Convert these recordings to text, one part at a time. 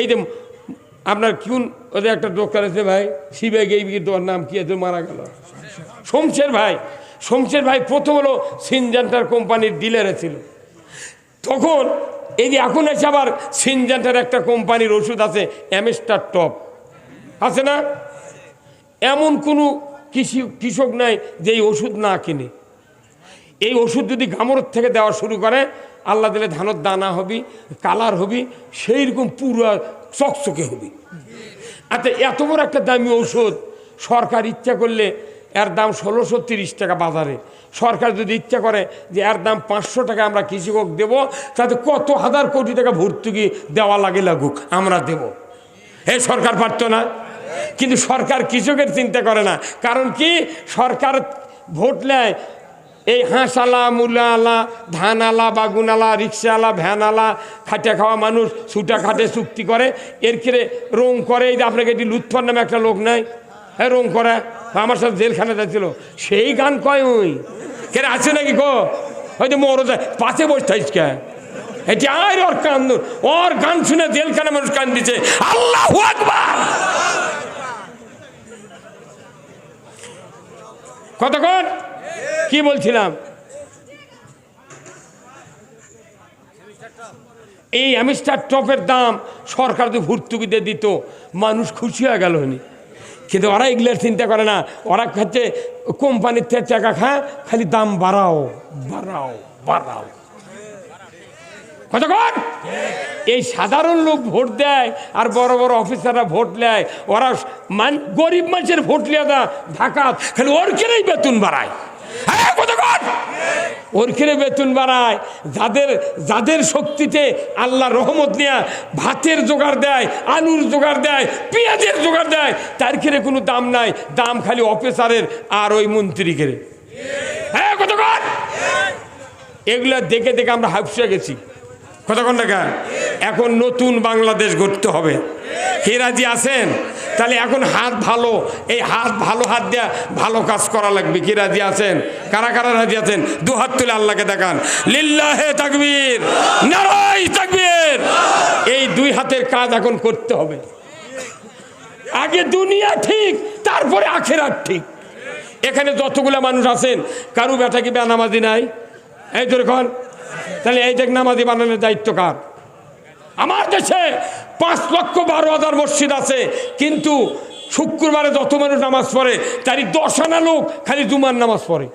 এই যে আপনার কিউন ওদের একটা দোকান আছে ভাই শিবে গেই তোমার নাম কি আছে, মারা গেল। শমশের ভাই শমশের ভাই প্রথম হলো সিনজেন্টার কোম্পানির ডিলারে ছিল। তখন এই যে এখন এসে আবার সিনজেন্টার একটা কোম্পানির ওষুধ আছে, অ্যামেস্টার টপ। আছে না? এমন কোনো কৃষি কৃষক নাই যে এই ওষুধ না কিনে। এই ওষুধ যদি গামরের থেকে দেওয়া শুরু করে, আল্লাহ দিলে ধানের দানা হবি, কালার হবি সেই রকম পুরো চকচকে হবি। আচ্ছা এত বড় একটা দামি ঔষধ সরকার ইচ্ছা করলে এর দাম ষোলোশো তিরিশ টাকা বাজারে। সরকার যদি ইচ্ছা করে যে এর দাম পাঁচশো টাকা আমরা কৃষকক দেবো, তাতে কত হাজার কোটি টাকা ভর্তুকি দেওয়া লাগে লাগুক, আমরা দেব। এই সরকার পারতো না। কিন্তু সরকার কৃষকের চিন্তা করে না। কারণ কি? সরকার ভোট নেয় এই হাঁসালা, মূলালা, ধানালা, বাগুনালা রিক্সাওয়ালা ভ্যানালা খাটিয়া খাওয়া মানুষ ছুটা খাটে চুক্তি করে, এর ক্ষেত্রে রং করে, এই যে আপনাকে এটি লুৎফর নামে একটা লোক নাই? হ্যাঁ রং করে। আমার সাথে জেলখানে যাচ্ছিল। সেই গান কয় ওই? কেন আছে নাকি গো হয়তো মরো যায়। পাশে বসে থাইস কে? এটি আর ওর কান ওর গান শুনে জেলখানা মানুষ কান দিচ্ছে আল্লাহ কতক্ষণ? কি বলছিলাম? এই অ্যামিস্টার টপের দাম সরকার যদি ভর্তুকি দিয়ে দিত, মানুষ খুশি হয়ে গেল হনি। কিন্তু ওরা এগুলোর চিন্তা করে না। ওরা খাচ্ছে কোম্পানির থেকে টাকা খা খালি দাম বাড়াও বাড়াও বাড়াও। কতক্ষণ এই সাধারণ লোক ভোট দেয় আর বড় বড় অফিসাররা ভোট নেয়। ওরা মান গরিব মানুষের ভোট লিয়ে দা ঢাকা, খালি ওর কেনেই বেতন বাড়ায়? ওর কেনে বেতন বাড়ায়? যাদের যাদের শক্তিতে আল্লাহ রহমত নেয়া ভাতের জোগাড় দেয়, আলুর জোগাড় দেয়, পেঁয়াজের জোগাড় দেয়, তার কেনে কোনো দাম নাই, দাম খালি অফিসারের আর ওই মন্ত্রী কেড়ে হ্যাঁ কত এগুলা দেখে দেখে আমরা হাফসে গেছি। কতক্ষণ টাকা এখন নতুন বাংলাদেশ গড়তে হবে। কে রাজি আছেন? তাহলে এখন হাত ভালো, এই হাত ভালো হাত দেয়া ভালো কাজ করা লাগবে। কি রাজি আছেন? কারা কারা রাজি আছেন? দু হাত তুলে আল্লাহকে দেখান। লিল্লাহে তাকবীর নারাই তাকবীর। এই দুই হাতের কাজ এখন করতে হবে। আগে দুনিয়া ঠিক, তারপরে আখেরাত ঠিক। এখানে যতগুলো মানুষ আছেন, কারু বেটা কি বেনামাজি নাই? এই কন? তাহলে এই দেখ নামাজি বানানোর দায়িত্ব কার? আমার দেশে পাঁচ লক্ষ বারো হাজার মসজিদ আছে, কিন্তু শুক্রবারে যত মানুষ নামাজ পড়ে, তারই দশ আনা লোক খালি জুমার নামাজ পড়ে।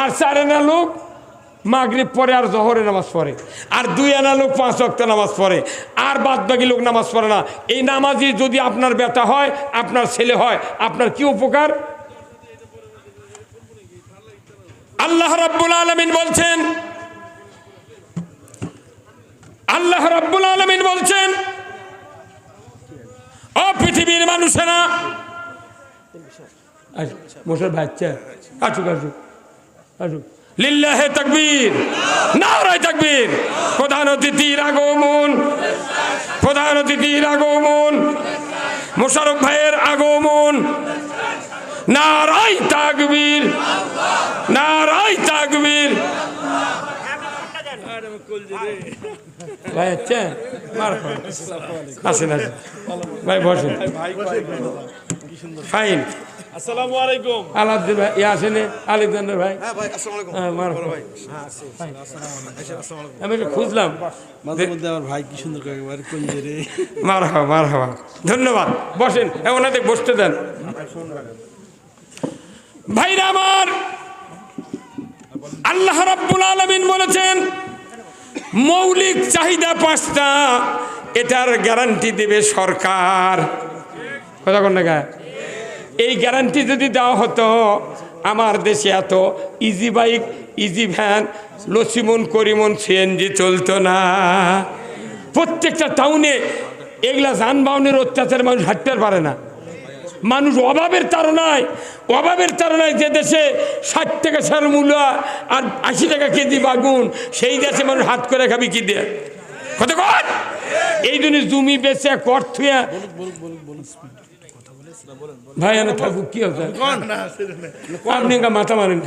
আর চার আনা লোক মাগরিব পরে আর জহরে নামাজ পড়ে। আর দুই আনা লোক পাঁচ অক্ট নামাজ পড়ে। আর বাদ বাকি লোক নামাজ পড়ে না। এই নামাজি যদি আপনার বেটা হয়, আপনার ছেলে হয়, আপনার কি উপকার? আল্লাহ রাব্বুল আলমিন বলছেন আল্লাহ রাব্বুল আলমিন বলছেন ও পৃথিবীর মানুষেরা মোশার বাচ্চা আসুক আসুক আসুক। লিল্লাহে তাকবীর নারায় তাকবীর প্রধান অতিথির আগমন প্রধান অতিথির আগমন মোশারফ ভাইয়ের আগমন নারাই তাকবীর নারাই তাকবীর। ভাই আচ্ছা। আসেন আসেন। ভাই বসেন। ফাইন। আসসালামু আলাইকুম। আলাদ্দিন ভাই ইয়ে আসেন আলেকজান্ডার ভাই। হ্যাঁ ভাই আসসালামু আলাইকুম। হ্যাঁ। ভাই। আসসালামু আলাইকুম। আমি খুঁজলাম। মাঝে মধ্যে আমার ভাই কি সুন্দর করে একবার কোন যে রে। মার হওয়া মার হওয়া ধন্যবাদ। বসেন হ্যাঁ ওনাদের বসতে দেন। ভাইরা আমার, আল্লাহ রাব্বুল আলামিন বলেছেন, মৌলিক চাহিদা পাঁচটা, এটার গ্যারান্টি দেবে সরকার। কথা কোন এই গ্যারান্টি যদি দেওয়া হতো, আমার দেশে এত easy bike easy van Nosimon, Korimon CNG চলতো না। প্রত্যেকটা টাউনে এগুলা যানবাহনের অত্যাচার মানুষ হাঁটতে পারে না। মানুষ অভাবের তারণায় অভাবের তারণায় যে দেশে ষাট টাকা সার মূল্য আর আশি টাকা কেজি বাগুন, সেই দেশে মানুষ হাত করে খাবি কি দিয়ে? কত কর এই জন্য জমি বেচে কর ভাই আমি থাকুক কি হবে আপনি মাথা মারেন।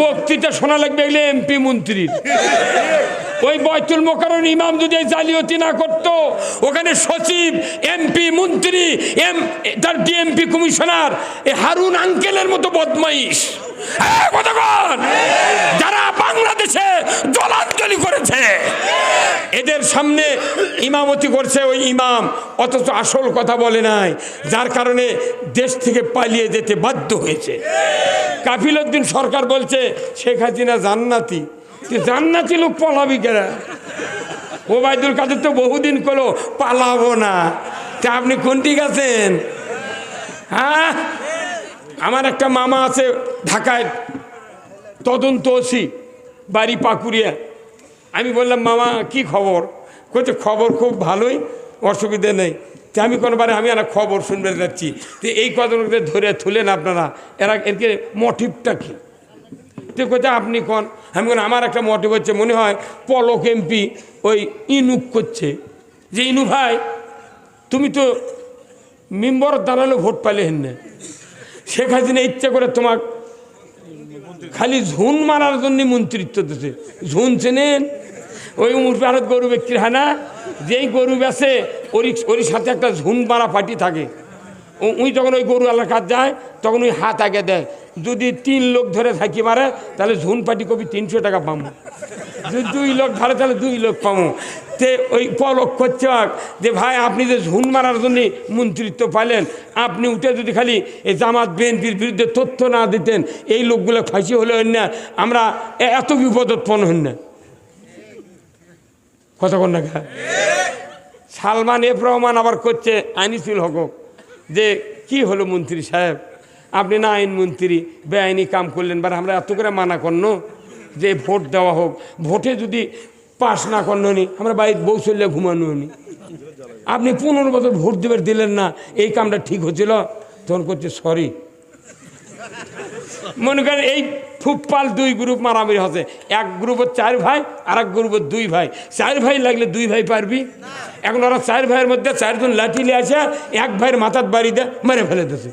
বক্তৃতা শোনা লাগবে এগুলো এমপি মন্ত্রীর। ওই বয়তুল মোকারণ ইমাম যদি জালিয়াতি না করতো ওখানে সচিব এমপি মন্ত্রী এম তার ডিএমপি কমিশনার এ হারুন আঙ্কেলের মতো বদমাইশ। যারা বাংলাদেশে জলাঞ্জলি করেছে, এদের সামনে ইমামতি করছে ওই ইমাম, অথচ আসল কথা বলে নাই, যার কারণে দেশ থেকে পালিয়ে যেতে বাধ্য হয়েছে। কাফিল উদ্দিন সরকার বলছে, শেখ হাসিনা জান্নাতি। জান্নাতি লোক পলাবি কেরা ওবায়দুল কাদের তো বহুদিন করল পালাবো না। তা আপনি কোনটি গেছেন হ্যাঁ? আমার একটা মামা আছে ঢাকায় তদন্ত ওসি, বাড়ি পাকুড়িয়া। আমি বললাম, মামা, কি খবর? কইতে খবর খুব ভালোই, অসুবিধে নেই। তা আমি কোনোবারে আমি আর খবর শুনবে যাচ্ছি। তো এই কথাগুলোকে ধরে তুলেন আপনারা, এরা এরকে মোটিভটা কি? তো কোথায় আপনি কন? আমি কোন আমার একটা মোটিভ হচ্ছে, মনে হয় পলক এমপি ওই ইনুক করছে। যে, ইনু ভাই, তুমি তো মেম্বর দাঁড়ালে ভোট পাইলে হেন শেখ হাসিনা ইচ্ছা করে তোমার খালি ঝুন মারার জন্য মন্ত্রিত্ব দিতে ঝুন চেনেন? ওই উমর পাহাড়ত গরু ব্যক্তির হয় না? যেই গরু বেছে ওর ওর সাথে একটা ঝুন মারা পার্টি থাকে। উই যখন ওই গরু এলাকার যায়, তখন ওই হাত আগে দেয়। যদি তিন লোক ধরে থাকি মারে, তাহলে ঝুন পাটি কবি তিনশো টাকা পাবো যদি দুই লোক ধরে তাহলে দুই লোক পাবো তে ওই পলক করছে যে ভাই, আপনি যে ঝুন মারার জন্য মন্ত্রিত্ব পাইলেন, আপনি উঠে যদি খালি এই জামাত, বিএনপির বিরুদ্ধে তথ্য না দিতেন, এই লোকগুলো ফাঁসি হলে হন না, আমরা এত বিপদোৎপন্ন হন না। কতক্ষণ না সালমান এফ রহমান আবার করছে আনিসুল হক, যে কি হলো মন্ত্রী সাহেব? আপনি না আইন মন্ত্রী, বেআইনি কাম করলেন বা আমরা এত করে মানা করনো। যে ভোট দেওয়া হোক, ভোটে যদি পাস না করনো নি, আমরা বাড়ির বউ চললে ঘুমানো নি। আপনি পনেরো বছর ভোট দেবার দিলেন না, এই কামটা ঠিক হচ্ছিল? তখন করছে, সরি। মনে করেন এই ফুটপাল দুই গ্রুপ মারামারি হচ্ছে। এক গ্রুপের চার ভাই আর এক গ্রুপের দুই ভাই। চার ভাই লাগলে দুই ভাই পারবি। এখন ওরা চার ভাইয়ের মধ্যে চারজন লাঠি নিয়ে আসে, এক ভাইয়ের মাথার বাড়ি দিয়ে মেরে ফেলে দিয়েছে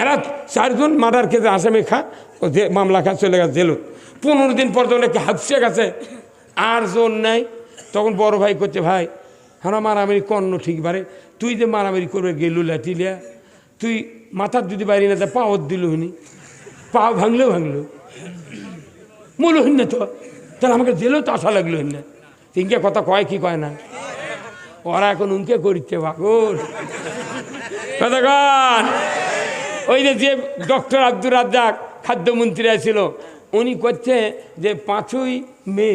এরা চারজন মার্ডার খেতে আসামি খা, ও মামলা খা, চলে গেছে জেলত। পনেরো দিন পর একটু হাফসে গেছে, আর জোর নাই। তখন বড় ভাই করছে ভাই হ্যাঁ মারামারি কর্ণ ঠিক পারে তুই যে মারামারি করবে গেলু লাঠি লিয়া, তুই মাথার যদি বাইরে না দেয় পাওয়ার দিল হুনি। পা ভাঙলেও ভাঙলো। মূল হইন না তো। তাহলে আমাকে জেলেও তো আশা লাগল হইন না। তিনকে কথা কয় কি কয় না। ওরা এখন উনকে করিচ্ছে ভাগর কতক্ষণ ওই যে ডক্টর আব্দুর রাজ্জাক, খাদ্যমন্ত্রী ছিল উনি করছে যে পাঁচই মে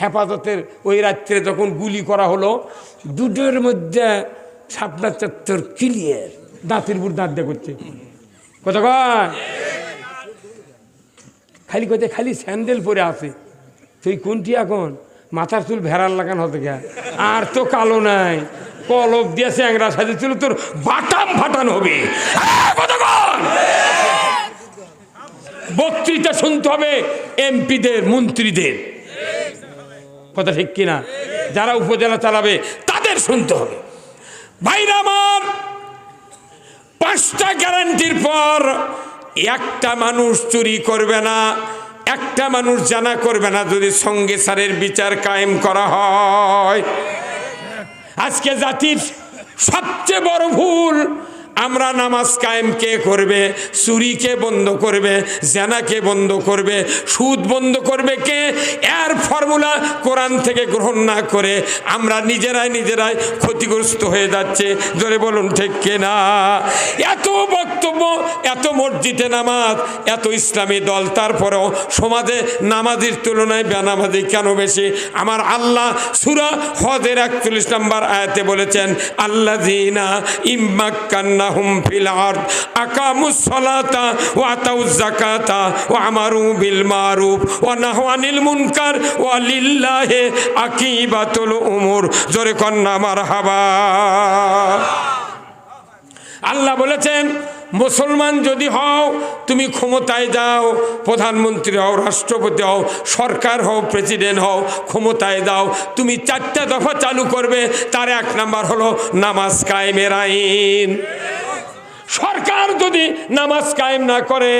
হেফাজতের ওই রাত্রে যখন গুলি করা হলো, দুটোর মধ্যে সাপনা চত্বর ক্লিয়ার দাঁতের বুড় দাঁত দিয়ে করছে। কতক্ষণ খালি কোথায় খালি স্যান্ডেল পরে আছে। তুই কোনটি এখন? মাথার চুল ভেড়ার লাগান হতে গা আর তো কালো নাই। কলব দিয়ে চ্যাংরা সাজে ছিল তোর বাটাম ফাটানো হবে। কতক্ষণ? বক্তৃতা শুনতে হবে এমপিদের, মন্ত্রীদের। কথা ঠিক কিনা? যারা উপজেলা চালাবে, তাদের শুনতে হবে। ভাইরা আমার, পাঁচটা গ্যারান্টির পর একটা মানুষ চুরি করবে না, একটা মানুষ জানা করবে না যদি সঙ্গে সারের বিচার কায়েম করা হয়। আজকে জাতির সবচেয়ে বড় ভুল আমরা নামাজ কায়েম কে করবে? চুরিকে বন্ধ করবে? জেনাকে বন্ধ করবে? সুদ বন্ধ করবে কে? এর ফর্মুলা কোরআন থেকে গ্রহণ না করে আমরা নিজেরাই নিজেরাই ক্ষতিগ্রস্ত হয়ে যাচ্ছে। জোরে বলুন, ঠিক না? এত বক্তব্য, এত মসজিদে নামাজ, এত ইসলামী দল, তারপরেও সমাজে নামাজের তুলনায় বেনামাজি কেন বেশি? আমার আল্লাহ সুরা হজের একচল্লিশ নম্বর আয়াতে বলেছেন আল্লাহ জিনা আমারু বিল মারুফ ওয়া ওয়া জোরে আল্লাহ বলেছেন, মুসলমান যদি হও, তুমি ক্ষমতায় যাও, প্রধানমন্ত্রী হও, রাষ্ট্রপতি হও, সরকার হও, প্রেসিডেন্ট হও, ক্ষমতায় দাও তুমি চারটা দফা চালু করবে, তার এক নাম্বার হলো নামাজ কায়েমের আইন। সরকার যদি নামাজ কায়েম না করে,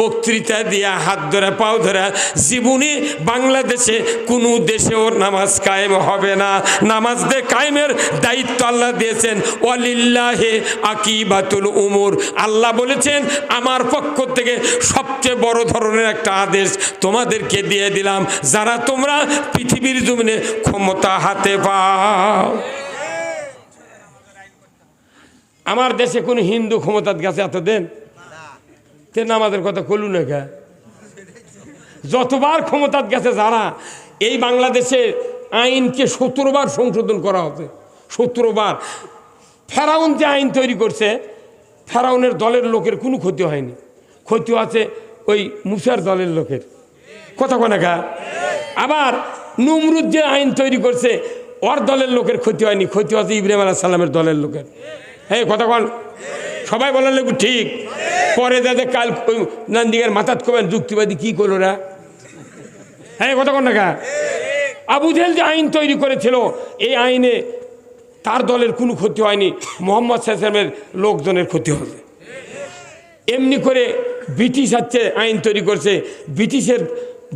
বক্তৃতা দিয়া, হাত ধরে, পাও ধরে, জীবনে বাংলাদেশে কোনো দেশেও নামাজ কায়েম হবে না। নামাজ দে কায়েমের দায়িত্ব আল্লাহ দিয়েছেন, ওয়ালিল্লাহে আকিবাতুল উমর। আল্লাহ বলেছেন, আমার পক্ষ থেকে সবচেয়ে বড় ধরনের একটা আদেশ তোমাদেরকে দিয়ে দিলাম, যারা তোমরা পৃথিবীর জমিনে ক্ষমতা হাতে পাও। আমার দেশে কোনো হিন্দু ক্ষমতার গেছে এত দেন? তে আমাদের কথা কলু না কে? যতবার ক্ষমতার গেছে যারা, এই বাংলাদেশে আইনকে সতেরো বার সংশোধন করা হচ্ছে সতেরো বার ফেরাউন যে আইন তৈরি করছে, ফেরাউনের দলের লোকের কোনো ক্ষতি হয়নি। ক্ষতি আছে ওই মুসার দলের লোকের। কথা কোনা কা? আবার নুমরুদ যে আইন তৈরি করছে, ওর দলের লোকের ক্ষতি হয়নি। ক্ষতি আছে ইব্রাহিম আলাহ সাল্লামের দলের লোকের। হ্যাঁ কন সবাই বলার লোক ঠিক। পরে যাতে কাল ওই নান্দিকের মাথাত কবেন যুক্তিবাদী কি করল হ্যাঁ কথা কন না কা? আবু জেল যে আইন তৈরি করেছিল, এই আইনে তার দলের কোনো ক্ষতি হয়নি, মোহাম্মদ সাল্লামের লোকজনের ক্ষতি হবে এমনি করে ব্রিটিশ হচ্ছে আইন তৈরি করছে, ব্রিটিশের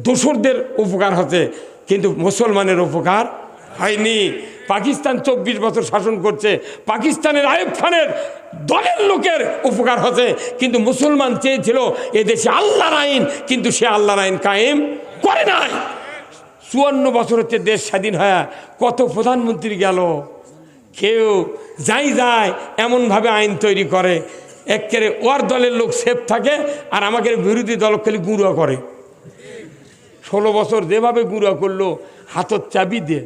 দোসরদের উপকার হচ্ছে, কিন্তু মুসলমানের উপকার হয়নি। পাকিস্তান চব্বিশ বছর শাসন করছে, পাকিস্তানের আয়ুব খানের দলের লোকের উপকার হচ্ছে। কিন্তু মুসলমান চেয়েছিল এদেশে আল্লাহর আইন, কিন্তু সে আল্লাহর আইন কায়েম করে নাই। চুয়ান্ন বছর হচ্ছে দেশ স্বাধীন হয়ে কত প্রধানমন্ত্রী গেল। কেউ যাই যায় এমনভাবে আইন তৈরি করে। একেবারে ওর দলের লোক সেফ থাকে আর আমাকে বিরোধী দল খালি গুঁড়া করে। ষোলো বছর যেভাবে গুঁড়া করল, হাতত চাবি দিয়ে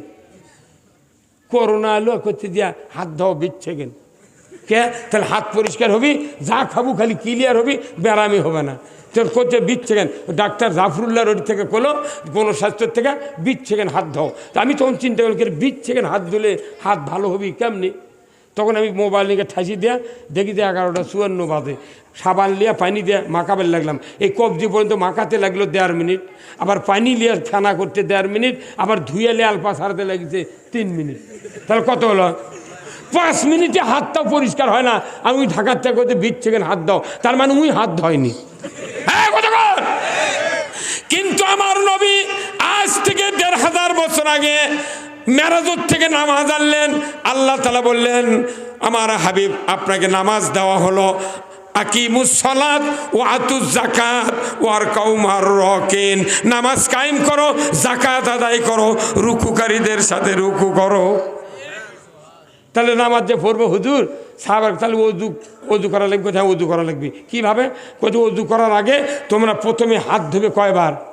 করোনা এলো করতে দিয়া হাত ধাও বিচ্ছে কেন? কে? তাহলে হাত পরিষ্কার হবি, যা খাব খালি ক্লিয়ার হবি ব্যারামি হবে না। তোর করছে বিচ্ছে কেন? ডাক্তার জাফরুল্লাহ রোড থেকে কোলো, কোনো স্বাস্থ্যের থেকে বিচ্ছে কেন হাত ধাও। তা আমি তখন চিন্তা করি, বিচ্ছে কেন হাত ধুলে হাত ভালো হবি? কেমনি? তখন আমি মোবাইল নিয়ে ঠাসি দেয়া দেখি যে এগারোটা চুয়ান্ন বাজে। সাবান লিয়া পানি দিয়ে মাখাবার লাগলাম। এই কবজি পর্যন্ত মাখাতে লাগল দেড় মিনিট। আবার পানি লিয়া ফেনা করতে দেড় মিনিট। আবার ধুয়ে লিয়ে আলপা সারাতে লাগিছে তিন মিনিট। তাহলে কত হলো? পাঁচ মিনিটে হাতটাও পরিষ্কার হয় না। আমি ওই ঢাকার থেকে করতে বিট হাত দাও। তার মানে উই হাত ধয়নি। হ্যাঁ কিন্তু আমার নবী আজ থেকে দেড় হাজার বছর আগে মেরাজত থেকে নামাজ আনলেন। আল্লাহ তালা বললেন, আমার হাবিব, আপনাকে নামাজ দেওয়া হলো। আকিমুস সলাত ও জাকাত ও আর রকেন। নামাজ কায়েম করো জাকাত আদায় করো সাথে করো। তাহলে নামাজ যে পড়ব হুজুর, সাহাবার তাহলে অজু অজু করা লাগবে? কোথায় অজু করা লাগবে। কীভাবে? কোথায় অজু করার আগে তোমরা প্রথমে হাত ধুবে কয়বার?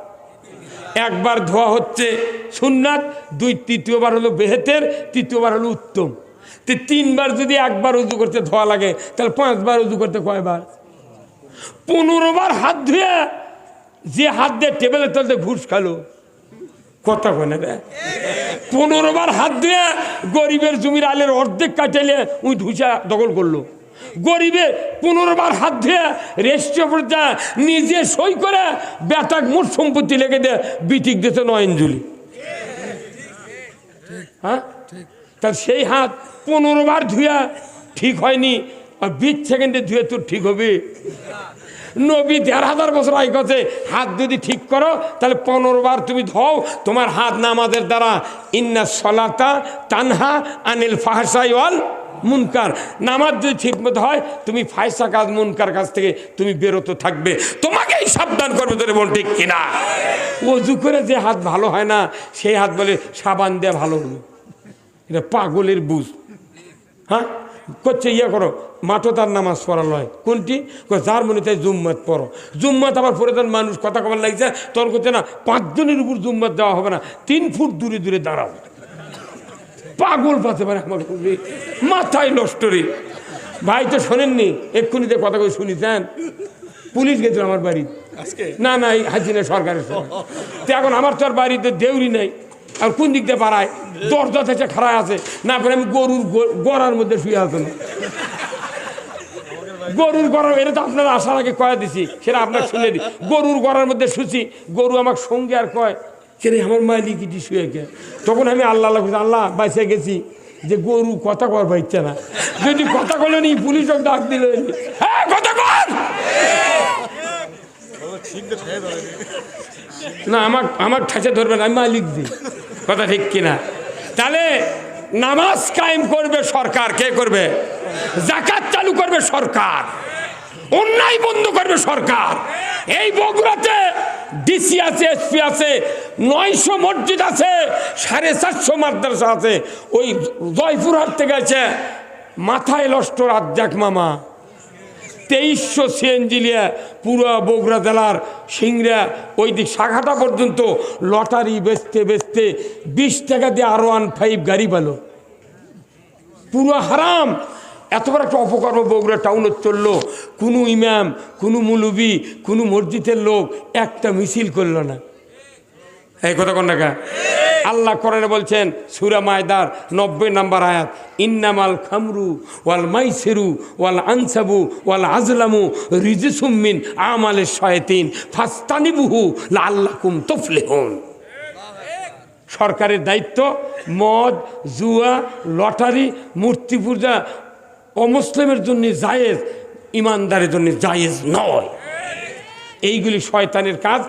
একবার ধোয়া হচ্ছে সুন্নাত, দুই, তৃতীয়বার হলো বেহেতের, তৃতীয়বার হলো উত্তম। তো তিনবার যদি একবার উজু করতে ধোয়া লাগে, তাহলে পাঁচবার উজু করতে কয়বার? পনেরোবার হাত ধুয়ে যে হাত দিয়ে টেবিলের তলতে ঘুষ খালো। কথা বলে রে? পনেরো হাত ধুয়ে গরিবের জমির আলের অর্ধেক কাটাইলে উই ধুসা দখল করল। গরিবে পনেরো বার হাত ধুয়ে রেস্টে যা নিজে সই করে বেতাক মোট সম্পত্তি লেগে দে বিটিক দিতে নয়নজুলি হ্যাঁ? তার সেই হাত পনেরো বার ধুয়া ঠিক হয়নি, আর বিশ সেকেন্ডে ধুয়ে তোর ঠিক হবে। নবী দেড় হাজার বছর আগে গেছে হাত যদি ঠিক করো, তাহলে পনেরো বার তুমি ধও, তোমার হাত নামাজের দ্বারা, ইন্না সলাতা তানহা আনিল ফাহসাই ওয়াল মুনকার। নামাজ যদি ঠিক মতো হয়, তুমি ফায়সা কাজ, মুনকার কাছ থেকে তুমি বেরোতে থাকবে। তোমাকেই সাবধান করবে তোর বোন ঠিক কিনা? অজু করে যে হাত ভালো হয় না, সেই হাত বলে সাবান দেওয়া ভালো এটা পাগলের বুঝ। হ্যাঁ? করছে ইয়ে করো, মাঠো তার নামাজ পড়া লয় কোনটি? যার মনে চাই জুম্মাত পড়ো। জুম্মাত আবার পরে তার মানুষ কথা কবার লাগছে তোর করছে না, পাঁচজনের উপর জুম্মাত দেওয়া হবে না, তিন ফুট দূরে দূরে দাঁড়াও। পাগল পাতে পারে আমার খুবই। মাথায় নষ্ট রে ভাই তো শোনেননি এক্ষুনি যে কথা কই শুনিছেন পুলিশ গেছিল আমার বাড়ি। না না এই হাজি হাসিনা সরকারের। তো এখন আমার তো আর বাড়িতে দেউরি নেই। আর কোন দিক দিয়ে পাড়ায়? দরজা থেকে খাড়ায় আছে। না করে আমি গরুর গোড়ার মধ্যে শুয়ে আছে। না গরুর গড়ার এটা তো আপনার আসার আগে কয়া দিছি সেটা আপনার শুনে দিই গরুর গড়ার মধ্যে শুছি গরু আমার সঙ্গে আর কয়? সেরে আমার মালিক ইটি শুয়ে গে তখন আমি আল্লাহ আল্লাহ আল্লাহ, বাইসে গেছি। যে গরু কথা কর পাইছে না। যদি কথা বলে নি, পুলিশ ডাক দিল কথা কর না, আমার আমার ঠাচে ধরবে না, আমি মালিক দিই কথা ঠিক কিনা? তাহলে নামাজ কায়েম করবে সরকার, কে করবে? জাকাত চালু করবে সরকার। অন্যায় বন্ধ করবে সরকার। এই বগুড়াতে ডিসি আছে, এসপি আছে, নয়শো মসজিদ আছে, সাড়ে চারশো মাদ্রাসা আছে। ওই জয়পুরহাট থেকে আছে, মাথায় লষ্ট রাজ্জাক মামা। তেইশশো সিএনজি নিয়ে পুরো বগুড়া জেলার সিংড়া ওই দিক শাখাটা পর্যন্ত লটারি বেচতে বেচতে বিশ টাকা দিয়ে আরও ওয়ান ফাইভ গাড়ি পেল। পুরো হারাম। এত বড় একটা অপকর্ম বগুড়া টাউনে চলল। কোনো ইমাম, কোনো মুলুবি, কোনো মসজিদের লোক একটা মিছিল করল না। এই কথা কোন টাকা আল্লাহ করেন বলছেন, সুরা মায়দার নব্বই নাম্বার আয়াত, ইন্নামাল খামরু ওয়াল মাইসেরু ওয়াল আনসাবু ওয়াল আজলামু রিজিসুম্মিন আমালে শয়তিন, ফাস্তানিবুহু লাল্লাকুম হন সরকারের দায়িত্ব, মদ, জুয়া, লটারি, মূর্তি পূজা অমুসলিমের জন্য জায়েজ ইমানদারের জন্য জায়েজ নয়। এইগুলি শয়তানের কাজ।